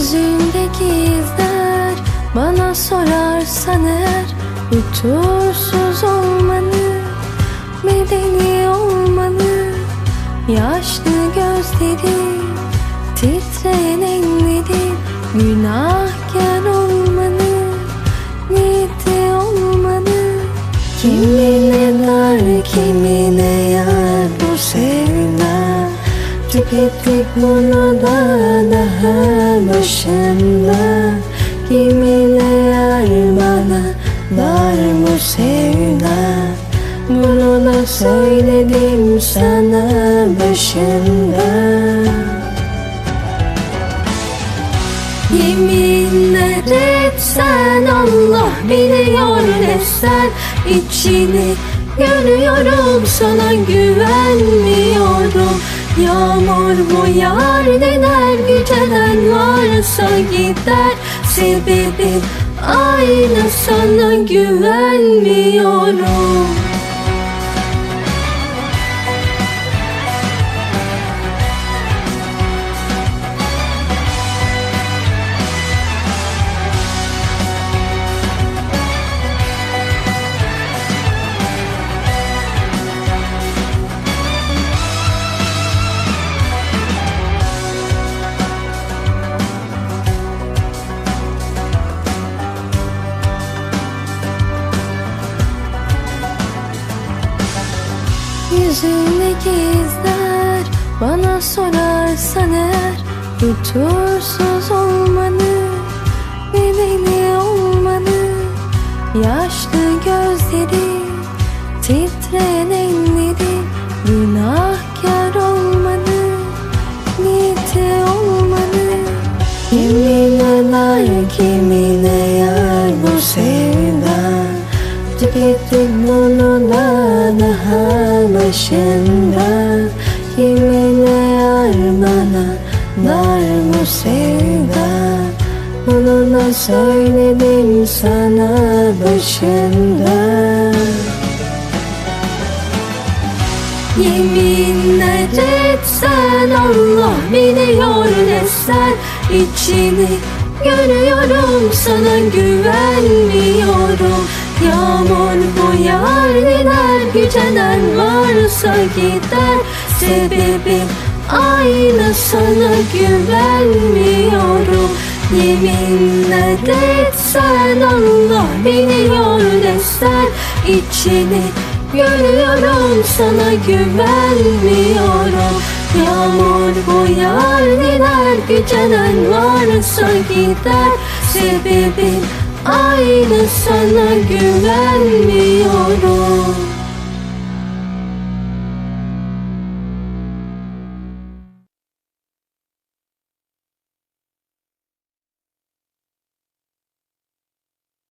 Yüzündeki izler bana sorarsan eğer Lütufsuz olmanı, medeni olmanı Yaşlı gözlerin, titreyen ellerin Günahkar olmanı, niyeti olmanı. Kimine dar, kimine yar bu sevda Tükettik bunu da daha başında. Kimine yar bana dar bu sevda? Bunu da söyledim sana başında. Yeminler etsen Allah biliyor ne sen. İçini Görüyorum sana güvenmiyorum Yağmur bu yar neler güceden varsa gider. Sebebi aynı sana güvenmiyorum Yüzündeki izler bana sorarsan eğer Lütufsuz olmanı, medeni olmanı Yaşlı gözleri, titreyen elleri Günahkar olmanı, niyeti olmanı. Kimine nar, kimine Tükettik bunu da daha başında Kimine yar bana dar bu sevda Bunu da söyledim sana başında Yeminler etsen Allah biliyor ne sen içini Görüyorum sana güvenmiyorum Yağmur bu yar neler güceden varsa gider. Sebebi aynı sana güvenmiyorum. Yeminler etsen Allah biliyor ne sen içini Görüyorum sana güvenmiyorum. Yağmur bu yar neler gücenen varsa gider. Sebebi aynı sana güvenmiyorum